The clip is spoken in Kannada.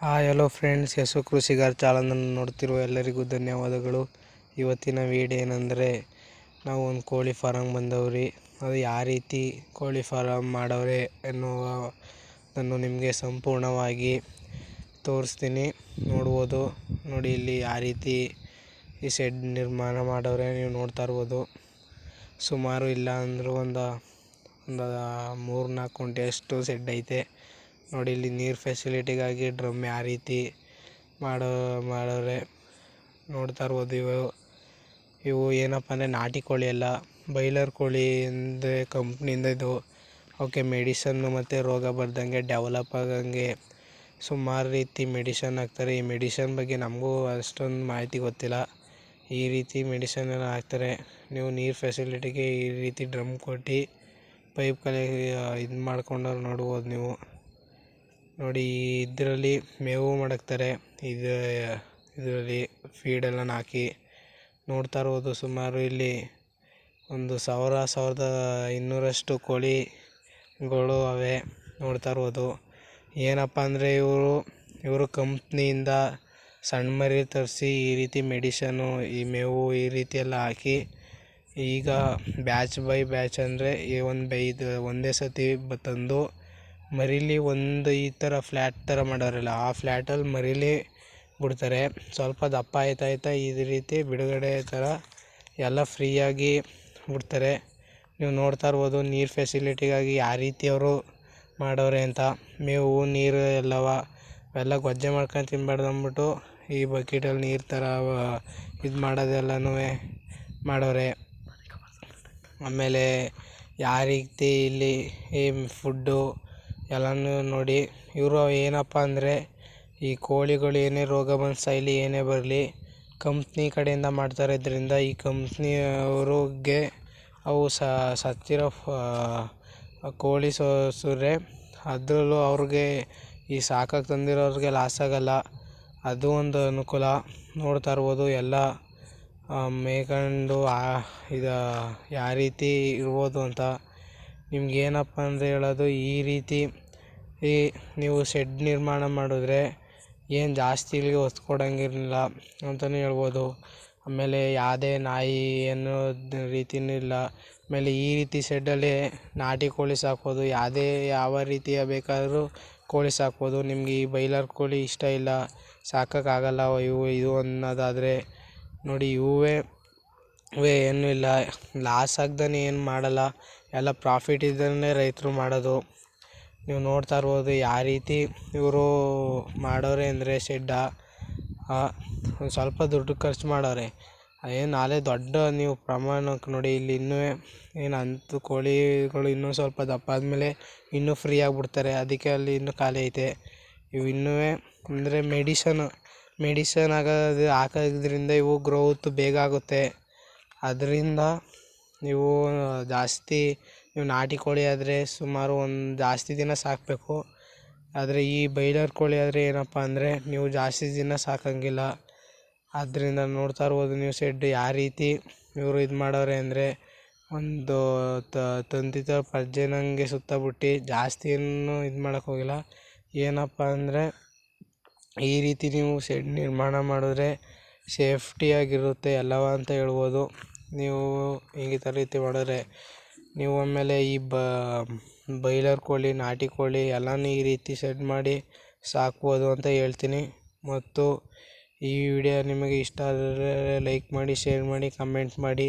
Hi hello friends Yashu Krishigar ಚಾನಲನ್ನು ನೋಡ್ತಿರುವ ಎಲ್ಲರಿಗೂ ಧನ್ಯವಾದಗಳು. ಇವತ್ತಿನ ವೀಡಿಯೋ ಏನಂದರೆ, ನಾವು ಒಂದು ಕೋಳಿ ಫಾರಮ್ ಬಂದವ್ರಿ. ಅದು ಯಾವ ರೀತಿ ಕೋಳಿ ಫಾರಮ್ ಮಾಡವ್ರೆ ನಾನು ನಿಮಗೆ ಸಂಪೂರ್ಣವಾಗಿ ತೋರಿಸ್ತೀನಿ. ನೋಡ್ಬೋದು. ನೋಡಿ ಇಲ್ಲಿ ಯಾವ ರೀತಿ ಈ ಶೆಡ್ ನಿರ್ಮಾಣ ಮಾಡವ್ರೆ ನೀವು ನೋಡ್ತಾ ಇರ್ಬೋದು. ಸುಮಾರು ಇಲ್ಲ ಅಂದರೂ ಒಂದು ಒಂದು ಮೂರು ನಾಲ್ಕು ಕುಂಟೆಯಷ್ಟು ಶೆಡ್ ಐತೆ. ನೋಡಿ ಇಲ್ಲಿ ನೀರು ಫೆಸಿಲಿಟಿಗಾಗಿ ಡ್ರಮ್ ಯಾವ ರೀತಿ ಮಾಡೋ ಮಾಡವ್ರೆ ನೋಡ್ತಾ ಇರ್ಬೋದು ಇವು. ಇವು ಏನಪ್ಪ ಅಂದರೆ ನಾಟಿ ಕೋಳಿ ಅಲ್ಲ. ಬೈಲರ್ ಕೋಳಿ ಅಂದರೆ ಕಂಪ್ನಿಯಿಂದ ಇದು ಅವಕ್ಕೆ ಮೆಡಿಸನ್ನು ಮತ್ತು ರೋಗ ಬರ್ದಂಗೆ ಡೆವಲಪ್ ಆಗಂಗೆ ಸುಮಾರು ರೀತಿ ಮೆಡಿಷನ್ ಹಾಕ್ತಾರೆ. ಈ ಮೆಡಿಷನ್ ಬಗ್ಗೆ ನಮಗೂ ಅಷ್ಟೊಂದು ಮಾಹಿತಿ ಗೊತ್ತಿಲ್ಲ. ಈ ರೀತಿ ಮೆಡಿಸನ್ ಎಲ್ಲ ಹಾಕ್ತಾರೆ. ನೀವು ನೀರು ಫೆಸಿಲಿಟಿಗೆ ಈ ರೀತಿ ಡ್ರಮ್ ಕೊಟ್ಟು ಪೈಪ್ ಕಲೆ ಇದು ಮಾಡ್ಕೊಂಡವ್ರು ನೋಡ್ಬೋದು ನೀವು. ನೋಡಿ, ಇದರಲ್ಲಿ ಮೇವು ಮಡಗ್ತಾರೆ. ಇದು, ಇದರಲ್ಲಿ ಫೀಡೆಲ್ಲ ಹಾಕಿ ನೋಡ್ತಾ ಇರ್ಬೋದು ಸುಮಾರು ಇಲ್ಲಿ ಒಂದು ಸಾವಿರ, ಸಾವಿರದ ಇನ್ನೂರಷ್ಟು ಕೋಳಿಗಳು ಅವೆ ನೋಡ್ತಾ ಇರ್ಬೋದು ಏನಪ್ಪ ಅಂದರೆ ಇವರು ಇವರು ಕಂಪ್ನಿಯಿಂದ ಸಣ್ಣ ಮರಿ ತರಿಸಿ ಈ ರೀತಿ ಮೆಡಿಷನು ಈ ಮೇವು ಈ ರೀತಿ ಎಲ್ಲ ಹಾಕಿ ಈಗ ಬ್ಯಾಚ್ ಬೈ ಬ್ಯಾಚ್ ಅಂದರೆ ಈ ಒಂದು ಬೈದು ಒಂದೇ ಸತಿ ಬ ತಂದು ಮರೀಲಿ ಒಂದು ಈ ಥರ ಫ್ಲ್ಯಾಟ್ ಥರ ಮಾಡೋರಲ್ಲ. ಆ ಫ್ಲ್ಯಾಟಲ್ಲಿ ಮರೀಲಿ ಬಿಡ್ತಾರೆ. ಸ್ವಲ್ಪ ದಪ್ಪ ಆಯ್ತಾ ಆಯ್ತಾ ಈ ರೀತಿ ಬಿಡುಗಡೆ ಥರ ಎಲ್ಲ ಫ್ರೀಯಾಗಿ ಬಿಡ್ತಾರೆ. ನೀವು ನೋಡ್ತಾ ಇರ್ಬೋದು ನೀರು ಫೆಸಿಲಿಟಿಗಾಗಿ ಯಾವ ರೀತಿ ಅವರು ಮಾಡವ್ರೆ ಅಂತ. ಮೇವು, ನೀರು ಎಲ್ಲವ ಎಲ್ಲ ಗೊಜ್ಜೆ ಮಾಡ್ಕೊಂಡು ತಿನ್ಬಾರ್ದು ಅಂದ್ಬಿಟ್ಟು ಈ ಬಕೆಟಲ್ಲಿ ನೀರು ಥರ ಇದು ಮಾಡೋದೆಲ್ಲನೂ ಮಾಡವ್ರೆ ಆಮೇಲೆ ಯಾವ ರೀತಿ ಇಲ್ಲಿ ಈ ಫುಡ್ಡು ಎಲ್ಲನೂ ನೋಡಿ, ಇವರು ಏನಪ್ಪ ಅಂದರೆ, ಈ ಕೋಳಿಗಳು ಏನೇ ರೋಗ ಬಂದು ಸಾಯಲಿ, ಏನೇ ಬರಲಿ ಕಂಪ್ನಿ ಕಡೆಯಿಂದ ಮಾಡ್ತಾರೆ. ಇದರಿಂದ ಈ ಕಂಪ್ನಿಯವ್ರಿಗೆ ಅವು ಸತ್ತಿರೋ ಕೋಳಿ ಸೋಸಿದ್ರೆ ಅದರಲ್ಲೂ ಅವ್ರಿಗೆ ಈ ಸಾಕಕ್ಕೆ ತಂದಿರೋರಿಗೆ ಲಾಸ್ ಆಗೋಲ್ಲ. ಅದು ಒಂದು ಅನುಕೂಲ. ನೋಡ್ತಾ ಇರ್ಬೋದು, ಎಲ್ಲ ಮೇಯ್ಕೊಂಡು ಇದು ಯಾವ ರೀತಿ ಇರ್ಬೋದು ಅಂತ. ನಿಮ್ಗೇನಪ್ಪ ಅಂದರೆ ಹೇಳೋದು, ಈ ರೀತಿ ಈ ನೀವು ಶೆಡ್ ನಿರ್ಮಾಣ ಮಾಡಿದ್ರೆ ಏನು ಜಾಸ್ತಿ ಇಲ್ಲಿಗೆ ಒತ್ತು ಕೊಡೋಂಗಿರಲಿಲ್ಲ ಅಂತಲೇ ಹೇಳ್ಬೋದು. ಆಮೇಲೆ ಯಾವುದೇ ನಾಯಿ ಅನ್ನೋದು ರೀತಿಯೂ ಇಲ್ಲ. ಆಮೇಲೆ ಈ ರೀತಿ ಶೆಡ್ಡಲ್ಲಿ ನಾಟಿ ಕೋಳಿ ಸಾಕ್ಬೋದು. ಯಾವುದೇ ಯಾವ ರೀತಿಯ ಬೇಕಾದರೂ ಕೋಳಿ ಸಾಕ್ಬೋದು. ನಿಮಗೆ ಈ ಬೈಲರ್ ಕೋಳಿ ಇಷ್ಟ ಇಲ್ಲ, ಸಾಕೋಕ್ಕಾಗಲ್ಲ ಇವು ಇದು ಅನ್ನೋದಾದರೆ ನೋಡಿ ಇವೇ ಇವೇ ಏನೂ ಇಲ್ಲ. ಲಾಸ್ ಆಗ್ದೇ ಏನು ಮಾಡಲ್ಲ. ಎಲ್ಲ ಪ್ರಾಫಿಟ್ ಇದ್ದನ್ನೇ ರೈತರು ಮಾಡೋದು. ನೀವು ನೋಡ್ತಾ ಇರ್ಬೋದು ಯಾವ ರೀತಿ ಇವರು ಮಾಡೋರೆ ಅಂದರೆ ಶೆಡ್ಡ. ಒಂದು ಸ್ವಲ್ಪ ದುಡ್ಡು ಖರ್ಚು ಮಾಡೋರೆ. ಏನು ನಾಳೆ ದೊಡ್ಡ ನೀವು ಪ್ರಮಾಣಕ್ಕೆ ನೋಡಿ, ಇಲ್ಲಿ ಇನ್ನೂ ಏನು ಅಂತು ಕೋಳಿಗಳು ಇನ್ನೂ ಸ್ವಲ್ಪ ದಪ್ಪ ಆದಮೇಲೆ ಇನ್ನೂ ಫ್ರೀ ಆಗಿಬಿಡ್ತಾರೆ. ಅದಕ್ಕೆ ಅಲ್ಲಿ ಇನ್ನೂ ಖಾಲಿ ಐತೆ. ಇವು ಇನ್ನೂ ಅಂದರೆ ಮೆಡಿಷನ್ ಮೆಡಿಸನ್ ಆಗೋದು, ಹಾಕೋದ್ರಿಂದ ಇವು ಗ್ರೋತ್ ಬೇಗ ಆಗುತ್ತೆ. ಅದರಿಂದ ನೀವು ಜಾಸ್ತಿ ನೀವು ನಾಟಿ ಕೋಳಿ ಆದರೆ ಸುಮಾರು ಒಂದು ಜಾಸ್ತಿ ದಿನ ಸಾಕಬೇಕು. ಆದರೆ ಈ ಬೈಲರ್ ಕೋಳಿ ಆದರೆ ಏನಪ್ಪ ಅಂದರೆ ನೀವು ಜಾಸ್ತಿ ದಿನ ಸಾಕೋಂಗಿಲ್ಲ. ಆದ್ದರಿಂದ ನೋಡ್ತಾ ಇರ್ಬೋದು ನೀವು ಶೆಡ್ ಯಾವ ರೀತಿ ಇವರು ಇದು ಮಾಡವ್ರೆ ಅಂದರೆ ಒಂದು ತಂತಿ ಥರ ಪರ್ಜೆನಂಗೆ ಸುತ್ತಬಿಟ್ಟು ಜಾಸ್ತಿ ಏನು ಇದು ಮಾಡೋಕೆ ಹೋಗಿಲ್ಲ. ಏನಪ್ಪ ಅಂದರೆ ಈ ರೀತಿ ನೀವು ಶೆಡ್ ನಿರ್ಮಾಣ ಮಾಡಿದ್ರೆ ಸೇಫ್ಟಿಯಾಗಿರುತ್ತೆ ಎಲ್ಲವ ಅಂತ ಹೇಳ್ಬೋದು. ನೀವು ಈ ಥರ ರೀತಿ ಮಾಡಿದ್ರೆ ನೀವು ಆಮೇಲೆ ಈ ಬೈಲರ್ ಕೋಳಿ, ನಾಟಿ ಕೋಳಿ ಎಲ್ಲನೂ ಈ ರೀತಿ ಸೆಟ್ ಮಾಡಿ ಸಾಕ್ಬೋದು ಅಂತ ಹೇಳ್ತೀನಿ. ಮತ್ತು ಈ ವಿಡಿಯೋ ನಿಮಗೆ ಇಷ್ಟ ಆದರೆ ಲೈಕ್ ಮಾಡಿ ಶೇರ್ ಮಾಡಿ ಕಮೆಂಟ್ ಮಾಡಿ.